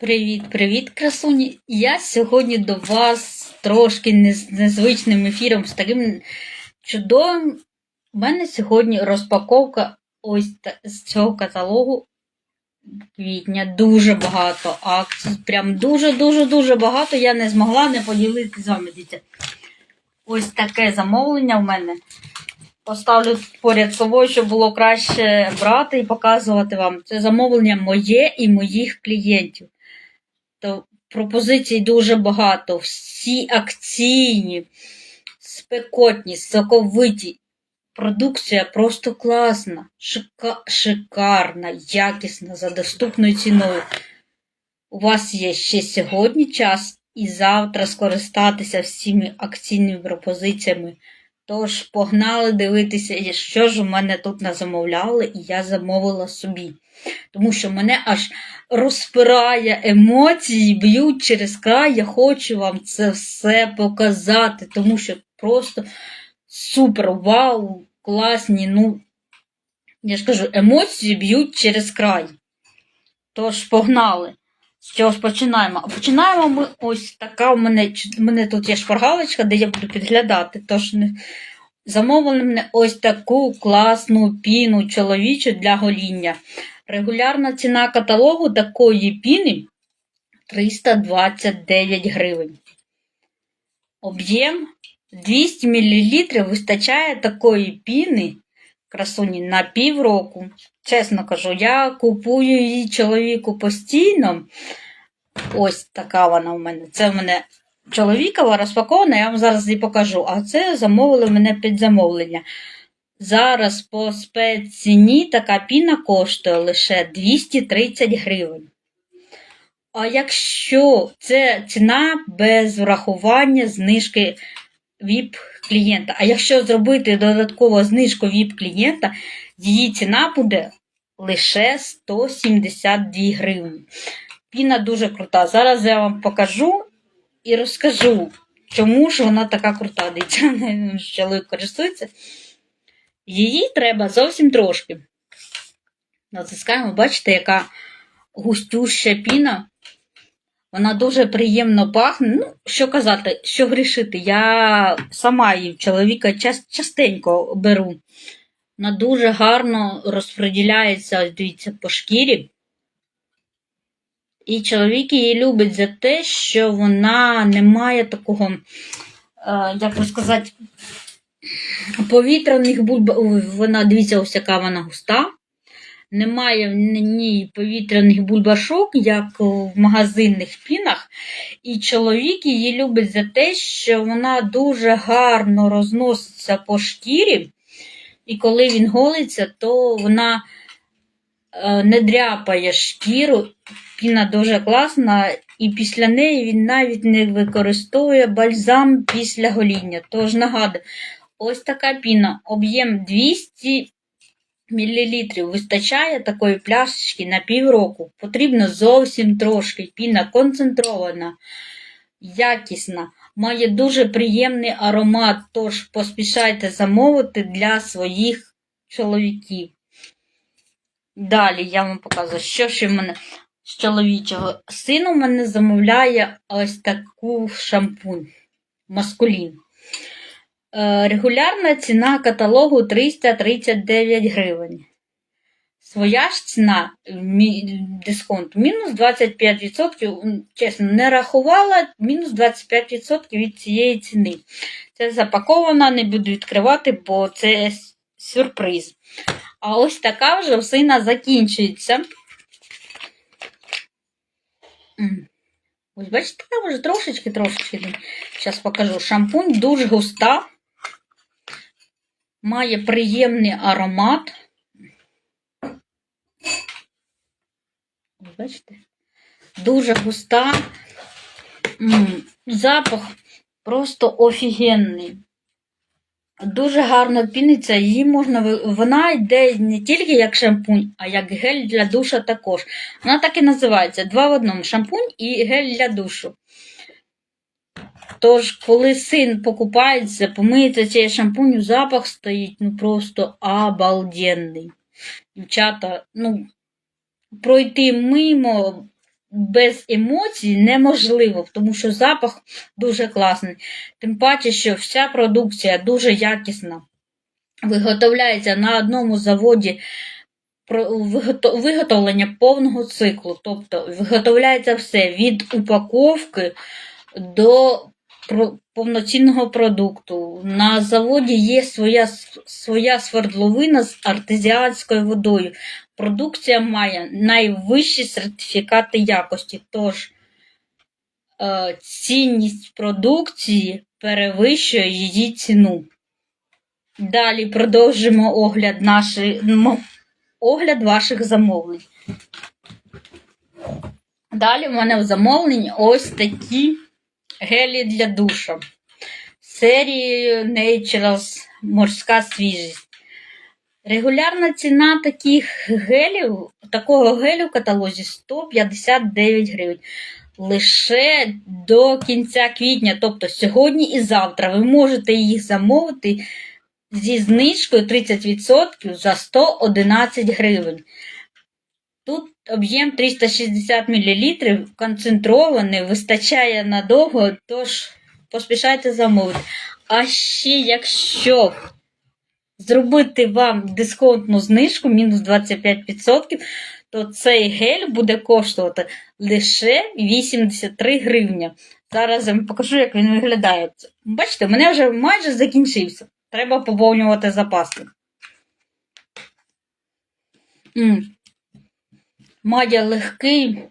Привіт-привіт, красуні! Я сьогодні до вас трошки з незвичним ефіром, з таким чудовим. У мене сьогодні розпаковка ось з цього каталогу квітня. Дуже багато акцій. Прям дуже-дуже-дуже багато. Я не змогла не поділитися з вами. Дивіться. Ось таке замовлення в мене. Поставлю поряд з собою, щоб було краще брати і показувати вам. Це замовлення моє і моїх клієнтів. То пропозицій дуже багато. Всі акційні, спекотні, соковиті. Продукція просто класна, шика- шикарна, якісна, за доступною ціною. У вас є ще сьогодні час і завтра скористатися всіми акційними пропозиціями. Тож погнали дивитися, що ж у мене тут назамовляли, і я замовила собі. Тому що мене аж розпирає емоції, б'ють через край. Я хочу вам це все показати, тому що просто супер, вау, класні. Ну, я ж кажу, емоції б'ють через край. Тож погнали. З чого ж починаємо? А починаємо ми ось така у мене, мене тут є шпаргалочка, де я буду підглядати. Тож замовили мене ось таку класну піну чоловічу для гоління. Регулярна ціна каталогу такої піни 329 гривень. Об'єм 200 мл вистачає такої піни красуні на півроку. Чесно кажу, я купую її чоловіку постійно. Ось така вона у мене. Це в мене чоловікова розпакована, я вам зараз її покажу. А це замовили мене під замовлення. Зараз по спецціні така піна коштує лише 230 гривень. А якщо це ціна без врахування знижки VIP клієнта. А якщо зробити додатково знижку VIP клієнта, її ціна буде лише 172 гривні. Піна дуже крута. Зараз я вам покажу і розкажу, чому ж вона така крута. Дивіться, чоловік користується. Її треба зовсім трошки. Натискаємо, бачите, яка густюща піна. Вона дуже приємно пахне. Ну, що казати, що грішити. Я сама її в чоловіка частенько беру. Вона дуже гарно розподіляється, дивіться, по шкірі. І чоловік її любить за те, що вона не має такого, е, як би сказати, повітряних бульб. Вона, дивіться, ось яка вона густа. Немає в ній повітряних бульбашок, як в магазинних пінах. І чоловік її любить за те, що вона дуже гарно розноситься по шкірі. І коли він голиться, то вона е, не дряпає шкіру. Піна дуже класна, і після неї він навіть не використовує бальзам після гоління. Тож нагадую, ось така піна, об'єм 200 мл вистачає такої пляшечки на півроку. Потрібно зовсім трошки. Піна концентрована, якісна, має дуже приємний аромат, тож поспішайте замовити для своїх чоловіків. Далі я вам показую, що ще в мене з чоловічого. Син у мене замовляє ось таку шампунь маскулін. Е, Регулярна ціна каталогу 339 гривень. Своя ж ціна мі- дисконт мінус 25%. Чесно, не рахувала мінус 25% від цієї ціни. Це запаковано, не буду відкривати, бо це сюрприз. А ось така вже сина закінчується. Ось бачите, там вже трошечки, трошечки. Зараз покажу. Шампунь дуже густа. Має приємний аромат. Бачите? Дуже густа. Запах просто офігенний. Дуже гарно піниться, її можна вона йде не тільки як шампунь, а як гель для душа також. Вона так і називається: два в одному шампунь і гель для душу. Тож, коли син покупається, помиється цією шампуню, запах стоїть ну просто обалденний. Дівчата, ну, пройти мимо без емоцій неможливо, тому що запах дуже класний. Тим паче, що вся продукція дуже якісна. Виготовляється на одному заводі виготовлення повного циклу. Тобто виготовляється все від упаковки до повноцінного продукту. На заводі є своя, своя свердловина з артезіанською водою. Продукція має найвищі сертифікати якості. Тож е, цінність продукції перевищує її ціну. Далі продовжимо огляд, нашої, м- огляд ваших замовлень. Далі в мене в замовленні ось такі гелі для душа. Серією Naturals морська свіжість. Регулярна ціна таких гелів, такого гелю в каталозі 159 гривень. Лише до кінця квітня, тобто сьогодні і завтра, ви можете їх замовити зі знижкою 30% за 111 гривень. Тут об'єм 360 мл, концентрований, вистачає надовго, тож поспішайте замовити. А ще якщо зробити вам дисконтну знижку мінус 25%, то цей гель буде коштувати лише 83 гривні. Зараз я вам покажу, як він виглядає. Бачите, у мене вже майже закінчився. Треба поповнювати запаси. Має легкий,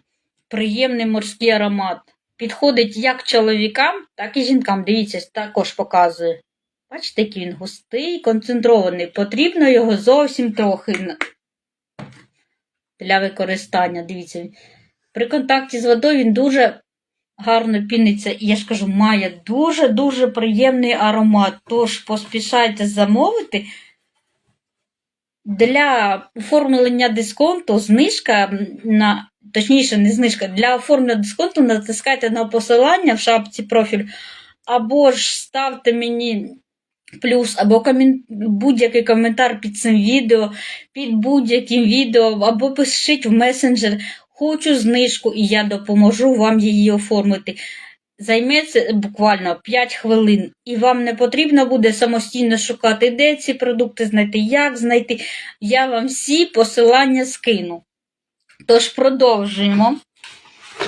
приємний морський аромат. Підходить як чоловікам, так і жінкам. Дивіться, також показує. Бачите, який він густий, концентрований. Потрібно його зовсім трохи для використання. Дивіться, при контакті з водою він дуже гарно піниться. І я ж кажу, має дуже-дуже приємний аромат. Тож поспішайте замовити. Для оформлення дисконту знижка на точніше, не знижка, для оформлення дисконту натискайте на посилання в шапці профіль, або ж ставте мені плюс, або комін... будь-який коментар під цим відео, під будь-яким відео, або пишіть в месенджер. Хочу знижку, і я допоможу вам її оформити. Займеться буквально 5 хвилин, і вам не потрібно буде самостійно шукати, де ці продукти знайти, як знайти. Я вам всі посилання скину. Тож продовжуємо.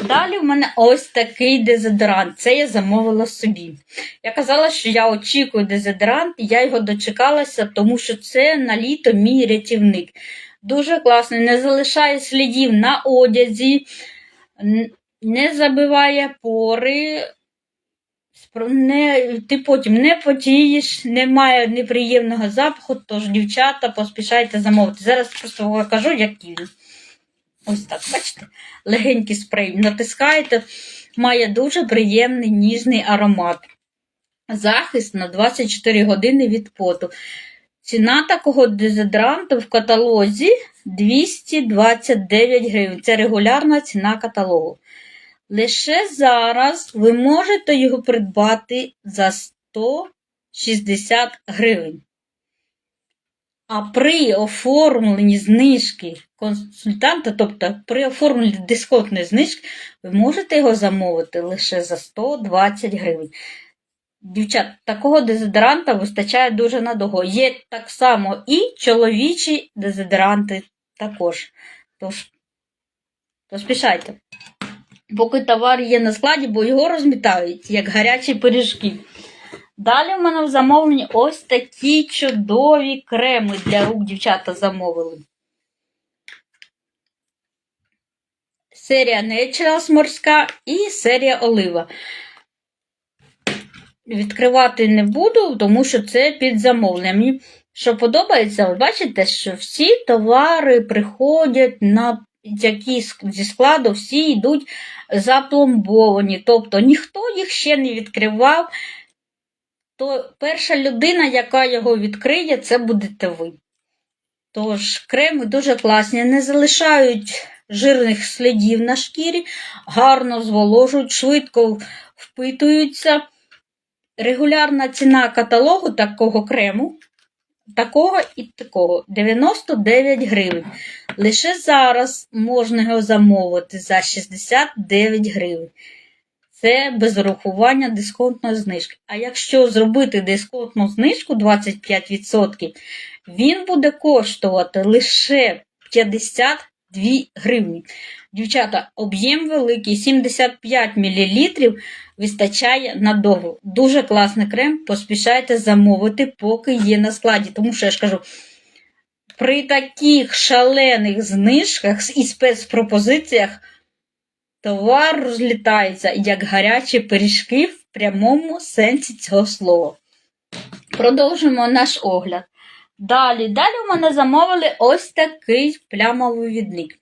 Далі в мене ось такий дезодорант. Це я замовила собі. Я казала, що я очікую дезодорант, я його дочекалася, тому що це на літо мій рятівник. Дуже класний, не залишає слідів на одязі, не забиває пори. Не, ти потім не потієш, немає неприємного запаху, тож, дівчата, поспішайте замовити. Зараз просто покажу, який він. Ось так, бачите? Легенький спрей. Натискаєте, має дуже приємний ніжний аромат. Захист на 24 години від поту. Ціна такого дезодоранту в каталозі 229 гривень. Це регулярна ціна каталогу. Лише зараз ви можете його придбати за 160 гривень. А при оформленні знижки консультанта, тобто при оформленні дисконтної знижки, ви можете його замовити лише за 120 гривень. Дівчат, такого дезодоранта вистачає дуже надовго. Є так само і чоловічі дезодоранти також. Тож, поспішайте. Поки товар є на складі, бо його розмітають, як гарячі пиріжки. Далі в мене в замовленні ось такі чудові креми для рук дівчата замовили. Серія Naturals морська і серія Олива. Відкривати не буду, тому що це під замовлення. Мені що подобається, ви бачите, що всі товари приходять на які зі складу, всі йдуть запломбовані. Тобто ніхто їх ще не відкривав. То перша людина, яка його відкриє, це будете ви. Тож, креми дуже класні, не залишають жирних слідів на шкірі, гарно зволожують, швидко впитуються. Регулярна ціна каталогу такого крему такого і такого 99 гривень. Лише зараз можна його замовити за 69 гривень. Це без урахування дисконтної знижки. А якщо зробити дисконтну знижку 25%, він буде коштувати лише 52 гривні. Дівчата, об'єм великий, 75 мл вистачає надовго. Дуже класний крем, поспішайте замовити, поки є на складі. Тому що я ж кажу, при таких шалених знижках і спецпропозиціях товар розлітається як гарячі пиріжки в прямому сенсі цього слова. Продовжимо наш огляд. Далі, далі у мене замовили ось такий плямовивідник.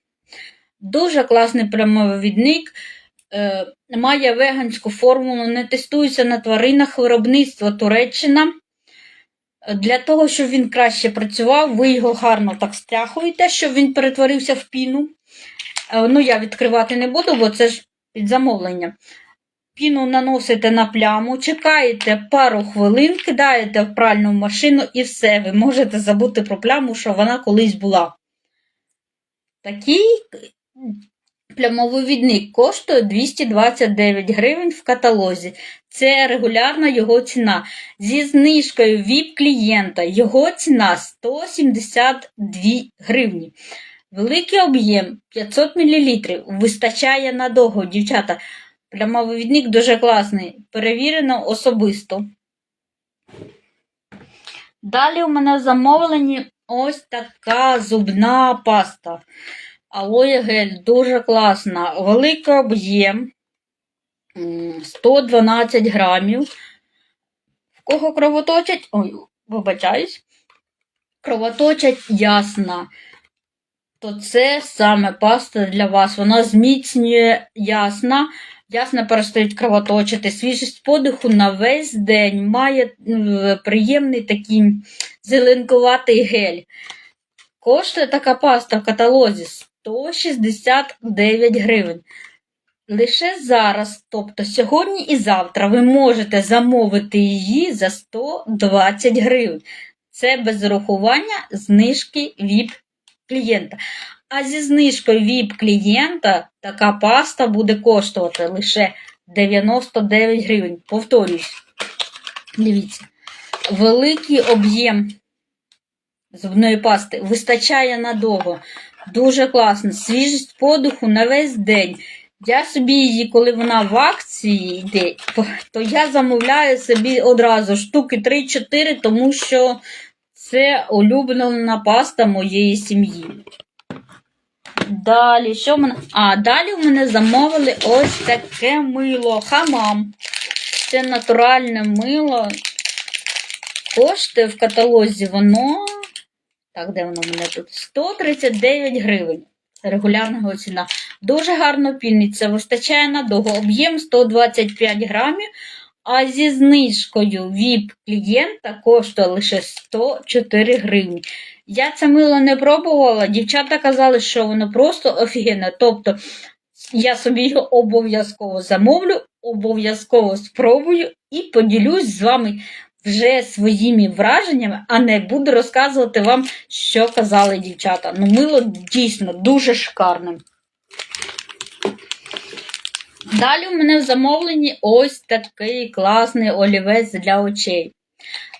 Дуже класний прямовивідник. Е, має веганську формулу, не тестується на тваринах виробництва Туреччина. Для того, щоб він краще працював, ви його гарно так стряхуєте, щоб він перетворився в піну. Е, Ну, я відкривати не буду, бо це ж під замовлення. Піну наносите на пляму, чекаєте пару хвилин, кидаєте в пральну машину і все. Ви можете забути про пляму, що вона колись була. Такий плямовивідник коштує 229 гривень в каталозі. Це регулярна його ціна. Зі знижкою VIP клієнта його ціна 172 гривні. Великий об'єм 500 мл. Вистачає надовго, дівчата. Плямовивідник дуже класний. Перевірено особисто. Далі у мене в замовленні ось така зубна паста. Алоє гель дуже класна. Великий об'єм. 112 грамів. В кого кровоточать? Ой, вибачаюсь. Кровоточать ясна. То це саме паста для вас. Вона зміцнює ясна. Ясно перестають кровоточити. Свіжість подиху на весь день має приємний такий зеленкуватий гель. Коштує така паста в каталозі 169 гривень. Лише зараз, тобто сьогодні і завтра, ви можете замовити її за 120 гривень. Це без урахування знижки VIP клієнта. А зі знижкою VIP клієнта така паста буде коштувати лише 99 гривень. Повторюсь, дивіться, великий об'єм зубної пасти вистачає надовго. Дуже класно. Свіжість подиху на весь день. Я собі її, коли вона в акції йде, то я замовляю собі одразу штуки 3-4, тому що це улюблена паста моєї сім'ї. Далі, що в мене? А, далі в мене замовили ось таке мило. Хамам. Це натуральне мило. Коштує в каталозі воно. Так, де воно в мене тут? 139 гривень. Це регулярна ціна. Дуже гарно пільниця. Вистачає надовго. Об'єм 125 грамів. А зі знижкою VIP клієнта коштує лише 104 гривні. Я це мило не пробувала. Дівчата казали, що воно просто офігенне. Тобто я собі його обов'язково замовлю, обов'язково спробую і поділюсь з вами вже своїми враженнями, а не буду розказувати вам, що казали дівчата. Ну, мило дійсно дуже шикарне. Далі у мене в замовленні ось такий класний олівець для очей.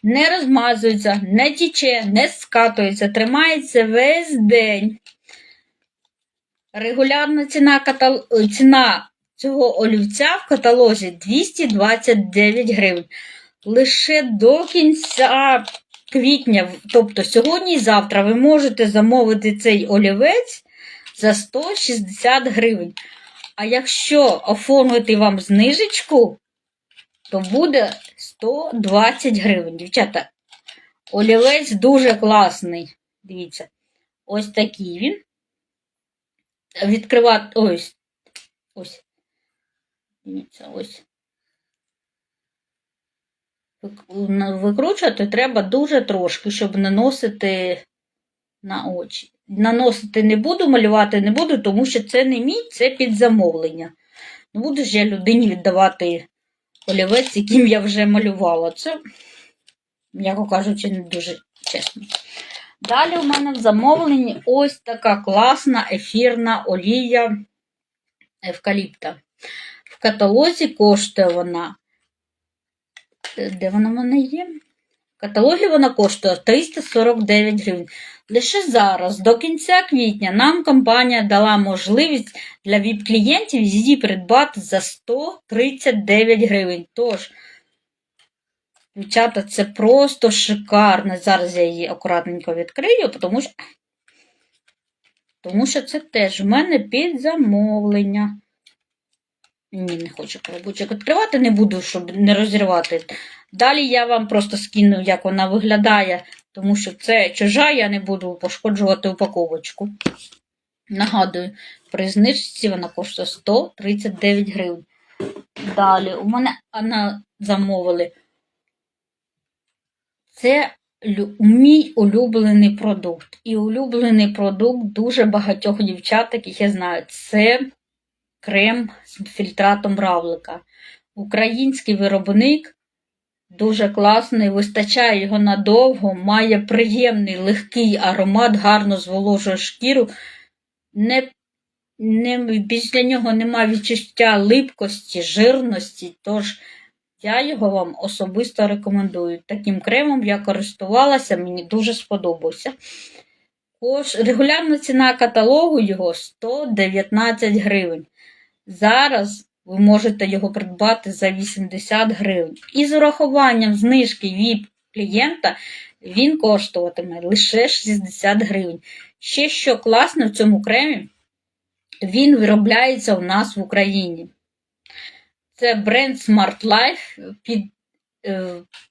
Не розмазується, не тіче, не скатується, тримається весь день. Регулярна ціна, катал... ціна цього олівця в каталозі 229 гривень. Лише до кінця квітня, тобто сьогодні і завтра, ви можете замовити цей олівець за 160 гривень. А якщо оформити вам знижечку, то буде 120 гривень. Дівчата, олівець дуже класний. Дивіться, ось такий він. Відкривати ось. Ось. Дивіться, ось. Викручувати треба дуже трошки, щоб наносити на очі. Наносити не буду, малювати не буду, тому що це не мій, це під замовлення. Не буду ж я людині віддавати олівець, яким я вже малювала. Це, м'яко кажучи, не дуже чесно. Далі у мене в замовленні ось така класна ефірна олія евкаліпта. В каталозі коштує вона. е, Де вона в мене є? В каталогі вона коштує 349 гривень. Лише зараз, до кінця квітня, нам компанія дала можливість для ВІП-клієнтів її придбати за 139 гривень. Тож, дівчата, це просто шикарно. Зараз я її акуратненько відкрию, тому що, тому що це теж в мене під замовлення. Ні, не хочу коробочок відкривати, не буду, щоб не розірвати. Далі я вам просто скину, як вона виглядає, тому що це чужа, я не буду пошкоджувати упаковочку. Нагадую, при знижці вона коштує 139 гривень. Далі у мене вона замовили. Це мій улюблений продукт. І улюблений продукт дуже багатьох дівчат, яких я знаю. Це крем з фільтратом равлика. Український виробник дуже класний, вистачає його надовго, має приємний легкий аромат, гарно зволожує шкіру. Не, не, після нього немає відчуття липкості, жирності, тож я його вам особисто рекомендую. Таким кремом я користувалася, мені дуже сподобався. Тож, регулярна ціна каталогу його 119 гривень. Зараз ви можете його придбати за 80 гривень. І з урахуванням знижки VIP клієнта він коштуватиме лише 60 гривень. Ще що класно в цьому кремі, він виробляється у нас в Україні. Це бренд Smart Life під,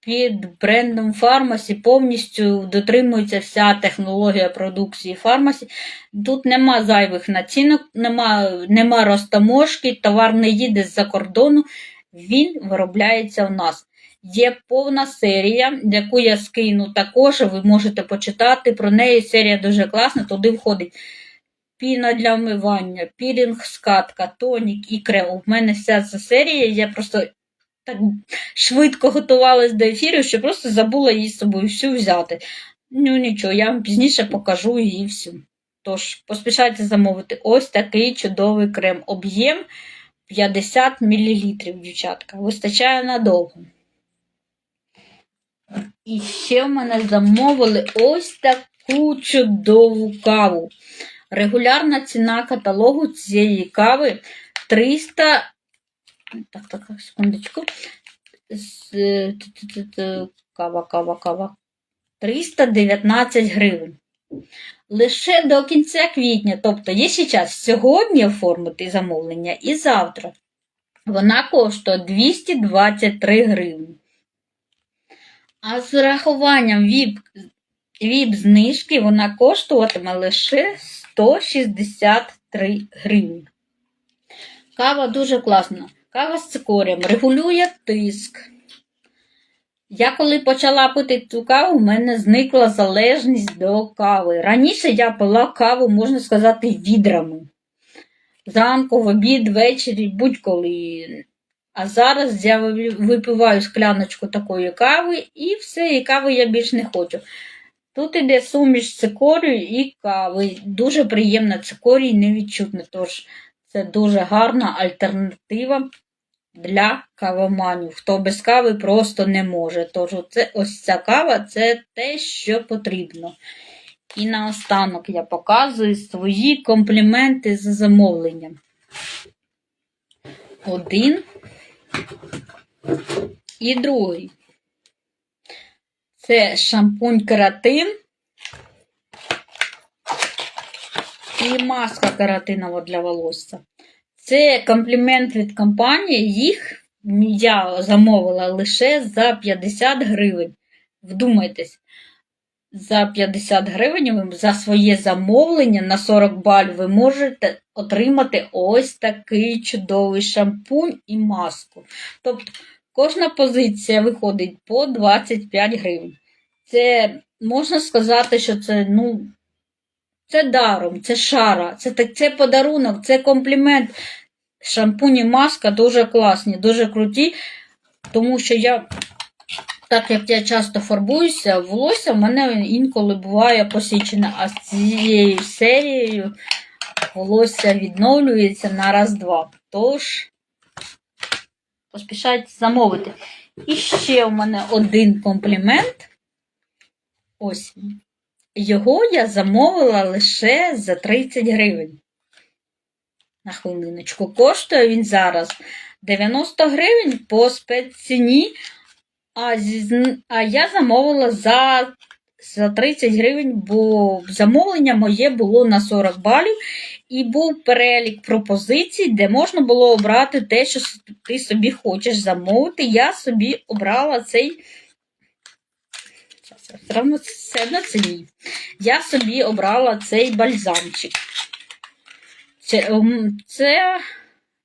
під брендом Фармасі повністю дотримується вся технологія продукції Фармасі. Тут нема зайвих націнок, нема, нема розтаможки, товар не їде з-за кордону, він виробляється у нас. Є повна серія, яку я скину також, ви можете почитати про неї. Серія дуже класна, туди входить піна для вмивання, пілінг, скатка, тонік і крем. У мене вся ця серія, я просто так швидко готувалась до ефіру, що просто забула її з собою всю взяти. Ну нічого, я вам пізніше покажу її всю. Тож, поспішайте замовити ось такий чудовий крем. Об'єм 50 мл, дівчатка. Вистачає надовго. І ще в мене замовили ось таку чудову каву. Регулярна ціна каталогу цієї кави 300. Так, так, секундочку. Т- Кава, кава, кава. 319 гривень. Лише до кінця квітня, тобто є ще час сьогодні оформити замовлення і завтра. Вона коштує 223 гривні. А з урахуванням VIP, VIP знижки вона коштуватиме лише 163 гривні. Кава дуже класна. Кава з цикорієм регулює тиск. Я коли почала пити цю каву, в мене зникла залежність до кави. Раніше я пила каву, можна сказати, відрами. Зранку, в обід, ввечері, будь-коли. А зараз я ви- випиваю скляночку такої кави і все, і кави я більш не хочу. Тут іде суміш цикорію і кави. Дуже приємна цикорій, невідчутна. Тож це дуже гарна альтернатива для кавоманів. Хто без кави просто не може. Тож оце, ось ця кава це те, що потрібно. І наостанок я показую свої компліменти за замовленням. Один і другий. Це шампунь кератин і маска кератинова для волосся. Це комплімент від компанії. Їх я замовила лише за 50 гривень. Вдумайтесь, за 50 гривень за своє замовлення на 40 балів ви можете отримати ось такий чудовий шампунь і маску. Тобто кожна позиція виходить по 25 гривень. Це можна сказати, що це, ну, це даром, це шара, це, це подарунок, це комплімент. Шампунь і маска дуже класні, дуже круті, тому що я Так як я часто фарбуюся, волосся в мене інколи буває посічене, а з цією серією волосся відновлюється на раз-два. Тож, поспішайте замовити. І ще у мене один комплімент. Ось. Його я замовила лише за 30 гривень. На хвилиночку. Коштує він зараз 90 гривень по спецціні. А, а я замовила за, за 30 гривень, бо замовлення моє було на 40 балів, і був перелік пропозицій, де можна було обрати те, що ти собі хочеш замовити. Я собі обрала цей. Все це мій. Я собі обрала цей бальзамчик. Це, ем, це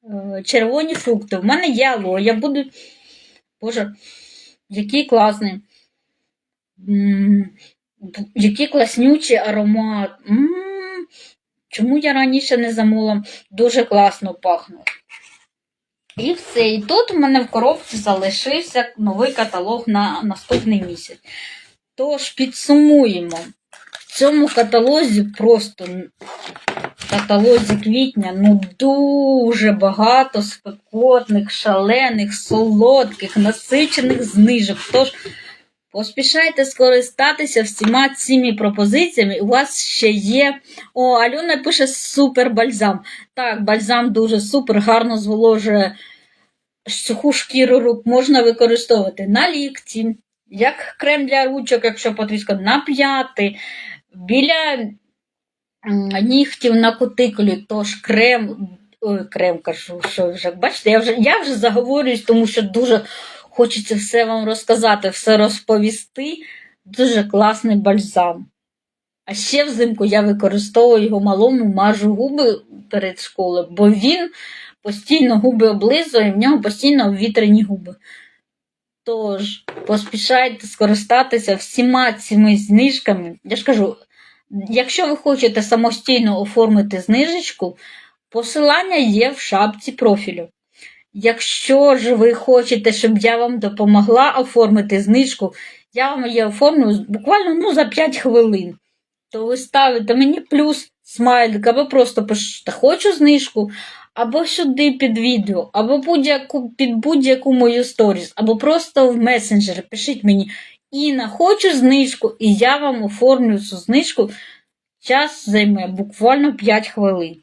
е, червоні фрукти. В мене є алоє. Я буду. Боже, який класний. Який класнючий аромат. Чому я раніше не замовила? Дуже класно пахне. І все. І тут у мене в коробці залишився новий каталог на наступний місяць. Тож підсумуємо. В цьому каталозі просто каталозі квітня ну дуже багато спекотних, шалених, солодких, насичених знижок. Тож поспішайте скористатися всіма цими пропозиціями. У вас ще є. О, Альона пише супер бальзам. Так, бальзам дуже супер, гарно зволожує суху шкіру рук, можна використовувати на лікті, як крем для ручок, якщо потрібно, на п'яти, біля нігтів на кутикулі, тож крем, ой, крем кажу, що вже, бачите, я вже, я вже заговорююсь, тому що дуже хочеться все вам розказати, все розповісти. Дуже класний бальзам. А ще взимку я використовую його малому, мажу губи перед школою, бо він постійно губи облизує, в нього постійно вітряні губи. Тож, поспішайте скористатися всіма цими знижками. Я ж кажу, якщо ви хочете самостійно оформити знижечку, посилання є в шапці профілю. Якщо ж ви хочете, щоб я вам допомогла оформити знижку, я вам її оформлю буквально ну, за 5 хвилин. То ви ставите мені плюс смайлик, або просто пишете хочу знижку, або сюди під відео, або будь-яку, під будь-яку мою сторіс, або просто в месенджер пишіть мені Інна, хочу знижку, і я вам оформлю цю знижку. Час займе буквально 5 хвилин.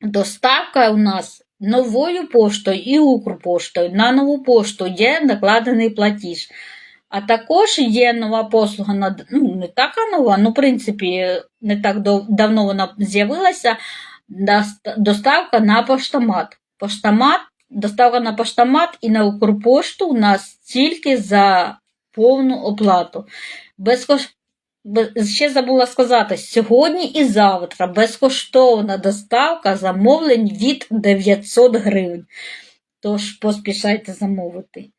Доставка у нас новою поштою і Укрпоштою. На нову пошту є накладений платіж. А також є нова послуга, на, ну, не така нова, ну, в принципі, не так давно вона з'явилася. Дост- Доставка на поштомат. Поштомат, доставка на поштомат і на Укрпошту у нас тільки за повну оплату. Без- Ще забула сказати, сьогодні і завтра безкоштовна доставка замовлень від 900 гривень. Тож поспішайте замовити.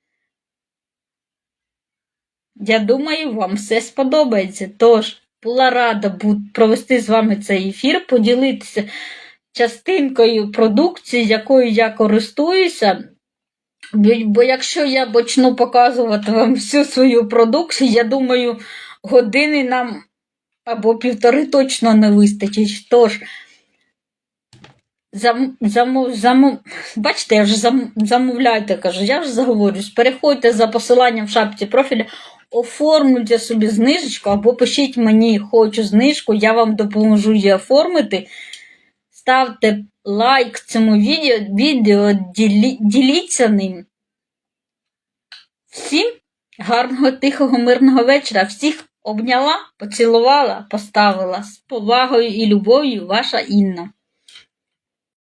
Я думаю, вам все сподобається. Тож, була рада провести з вами цей ефір, поділитися частинкою продукції, якою я користуюся. Бо, якщо я почну показувати вам всю свою продукцію, я думаю, години нам або півтори точно не вистачить. Тож, зам, замов, замов, бачите, я вже зам, замовляйте, кажу, я вже заговорюсь. Переходьте за посиланням в шапці профіля, оформлюйте собі знижечку, або пишіть мені, хочу знижку, я вам допоможу її оформити. Ставте лайк цьому відео, відео ділі, діліться ним. Всім гарного, тихого, мирного вечора. Всіх обняла, поцілувала, поставила з повагою і любов'ю ваша Інна.